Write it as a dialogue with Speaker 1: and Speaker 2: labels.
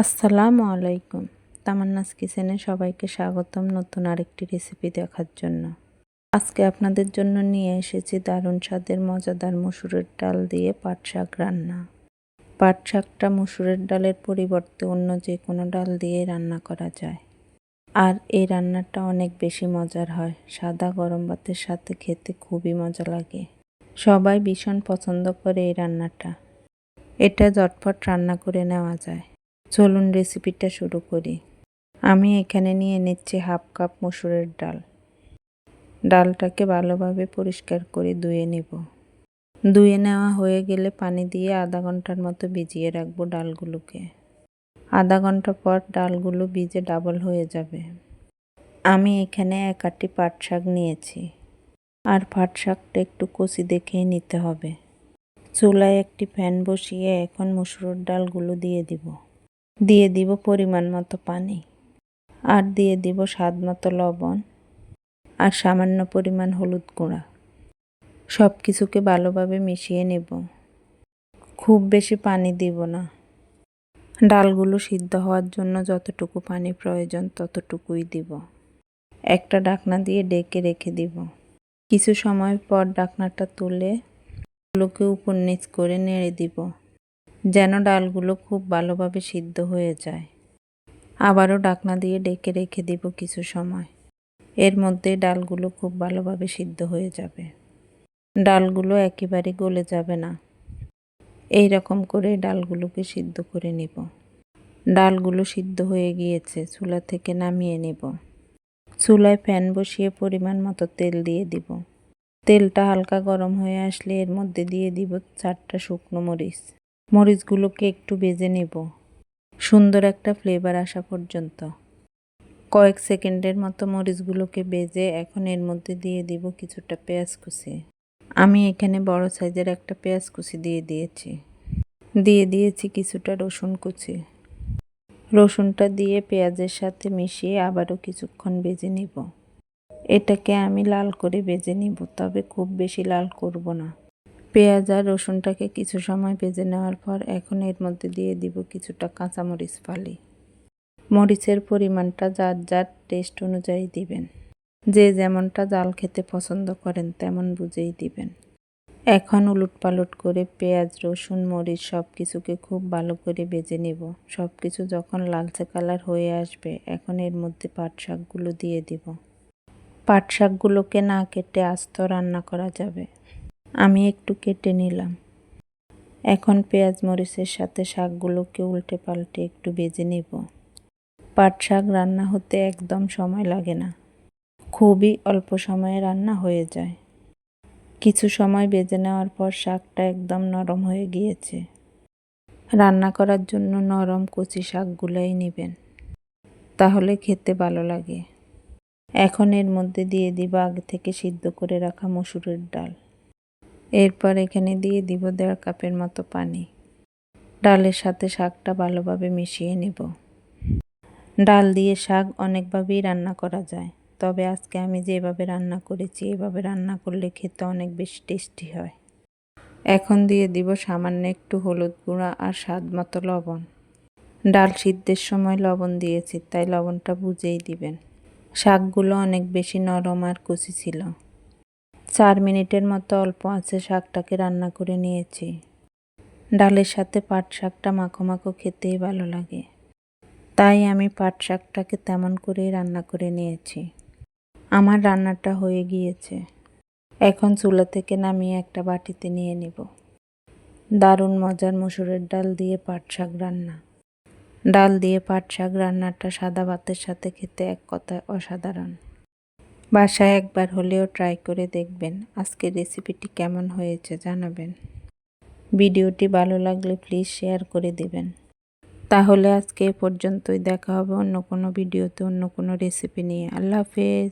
Speaker 1: আসসালামু আলাইকুম। তামান্নাস কিচেনে সবাইকে স্বাগতম নতুন আরেকটি রেসিপি দেখার জন্য। আজকে আপনাদের জন্য নিয়ে এসেছি দারুণ স্বাদের, মজাদার মসুরের ডাল দিয়ে পাট শাক রান্না। পাট শাকটা মসুরের ডালের পরিবর্তে অন্য যে কোনো ডাল দিয়ে রান্না করা যায়। আর এই রান্নাটা অনেক বেশি মজার হয়। সাদা গরম ভাতের সাথে খেতে খুবই মজা লাগে। সবাই ভীষণ পছন্দ করে এই রান্নাটা। এটা ঝটপট রান্না করে নেওয়া যায়। চলুন রেসিপিটা শুরু করি। আমি এখানে নিয়ে নিচ্ছি হাফ কাপ মসুরের ডাল। ডালটাকে ভালোভাবে পরিষ্কার করে ধুয়ে নেব। ধুয়ে নেওয়া হয়ে গেলে পানি দিয়ে আধা ঘণ্টার মতো ভিজিয়ে রাখব ডালগুলোকে। আধা ঘণ্টা পর ডালগুলো ভিজে ডাবল হয়ে যাবে। আমি এখানে এক আটটি পাট শাক নিয়েছি। আর পাট শাকটা একটু কষি দেখেই নিতে হবে। চুলায় একটি ফ্যান বসিয়ে এখন মসুরের ডালগুলো দিয়ে দিব। দিয়ে দিব পরিমাণ মতো পানি আর দিয়ে দিব স্বাদ মতো লবণ আর সামান্য পরিমাণ হলুদ গুঁড়া। সব কিছুকে ভালোভাবে মিশিয়ে নেব। খুব বেশি পানি দিব না। ডালগুলো সিদ্ধ হওয়ার জন্য যতটুকু পানি প্রয়োজন ততটুকুই দিব। একটা ডাকনা দিয়ে ডেকে রেখে দিব। কিছু সময় পর ডাকনাটা তুলে গুলোকে উপর নিচ করে নেড়ে দিব। যেন ডালগুলো খুব ভালোভাবে সিদ্ধ হয়ে যায়। আবারও ডাকনা দিয়ে ডেকে রেখে দিব কিছু সময়। এর মধ্যে ডালগুলো খুব ভালোভাবে সিদ্ধ হয়ে যাবে। ডালগুলো একেবারে গলে যাবে না। এই রকম করে ডালগুলোকে সিদ্ধ করে নিব। ডালগুলো সিদ্ধ হয়ে গিয়েছে, চুলা থেকে নামিয়ে নেব। চুলায় ফ্যান বসিয়ে পরিমাণ মতো তেল দিয়ে দিব। তেলটা হালকা গরম হয়ে আসলে এর মধ্যে দিয়ে দিব চারটা শুকনো মরিচ। মরিচগুলোকে একটু বেজে নেব। সুন্দর একটা ফ্লেভার আসা পর্যন্ত। কয়েক সেকেন্ডের মতো মরিচগুলোকে বেজে এখন এর মধ্যে দিয়ে দিব কিছুটা পেঁয়াজ কুচি। আমি এখানে বড় সাইজের একটা পেঁয়াজ কুচি দিয়ে দিয়েছি। দিয়ে দিয়েছি কিছুটা রসুন কুচি। রসুনটা দিয়ে পেঁয়াজের সাথে মিশিয়ে আবারও কিছুক্ষণ বেজে নিব। এটাকে আমি লাল করে বেজে নিব, তবে খুব বেশি লাল করব না। পেঁয়াজ আর রসুনটাকে কিছু সময় ভেজে নেওয়ার পর এখন এর মধ্যে দিয়ে দিব কিছুটা কাঁচামরিচ ফালি। মরিচের পরিমাণটা যার যার টেস্ট অনুযায়ী দিবেন। যে যেমনটা জাল খেতে পছন্দ করেন তেমন বুঝেই দিবেন। এখন উলুট পালট করে পেঁয়াজ, রসুন, মরিচ সব কিছুকে খুব ভালো করে বেজে নেব। সব কিছু যখন লালচে কালার হয়ে আসবে, এখন এর মধ্যে পাট শাকগুলো দিয়ে দিব। পাট শাকগুলোকে না কেটে আস্ত রান্না করা যাবে। আমি একটু কেটে নিলাম। এখন পেঁয়াজ মরিচের সাথে শাকগুলোকে উল্টে পাল্টে একটু বেজে নেব। পাট শাক রান্না হতে একদম সময় লাগে না। খুবই অল্প সময়ে রান্না হয়ে যায়। কিছু সময় বেজে নেওয়ার পর শাকটা একদম নরম হয়ে গিয়েছে। রান্না করার জন্য নরম কচি শাকগুলাই নেবেন। তাহলে খেতে ভালো লাগে। এখন এর মধ্যে দিয়ে দিব আগে থেকে সিদ্ধ করে রাখা মসুরের ডাল। এরপর এখানে দিয়ে দিব দেড় কাপের মতো পানি। ডালের সাথে শাকটা ভালোভাবে মিশিয়ে নেব। ডাল দিয়ে শাক অনেকভাবেই রান্না করা যায়। তবে আজকে আমি যেভাবে রান্না করেছি, এভাবে রান্না করলে খেতে অনেক বেশি টেস্টি হয়। এখন দিয়ে দিব সামান্য একটু হলুদ গুঁড়া আর স্বাদ মতো লবণ। ডাল সিদ্ধের সময় লবণ দিয়েছি, তাই লবণটা বুঝেই দিবেন। শাকগুলো অনেক বেশি নরম আর কুচি ছিল। চার মিনিটের মতো অল্প আছে শাকটাকে রান্না করে নিয়েছি। ডালের সাথে পাট শাকটা মাখো মাখো খেতেই ভালো লাগে। তাই আমি পাট শাকটাকে তেমন করেই রান্না করে নিয়েছি। আমার রান্নাটা হয়ে গিয়েছে। এখন চুলা থেকে নামিয়ে একটা বাটিতে নিয়ে নিব। দারুণ মজার মসুরের ডাল দিয়ে পাট শাক রান্না। ডাল দিয়ে পাট শাক রান্নাটা সাদা ভাতের সাথে খেতে এক কথায় অসাধারণ। বাসায় একবার হলেও ট্রাই করে দেখবেন আজকের রেসিপিটি কেমন হয়েছে, জানাবেন। ভিডিওটি ভালো লাগলে প্লিজ শেয়ার করে দেবেন। তাহলে আজকে এ পর্যন্তই, দেখা হবে অন্য কোনো ভিডিওতে, অন্য কোনো রেসিপি নিয়ে। আল্লাহ হাফেজ।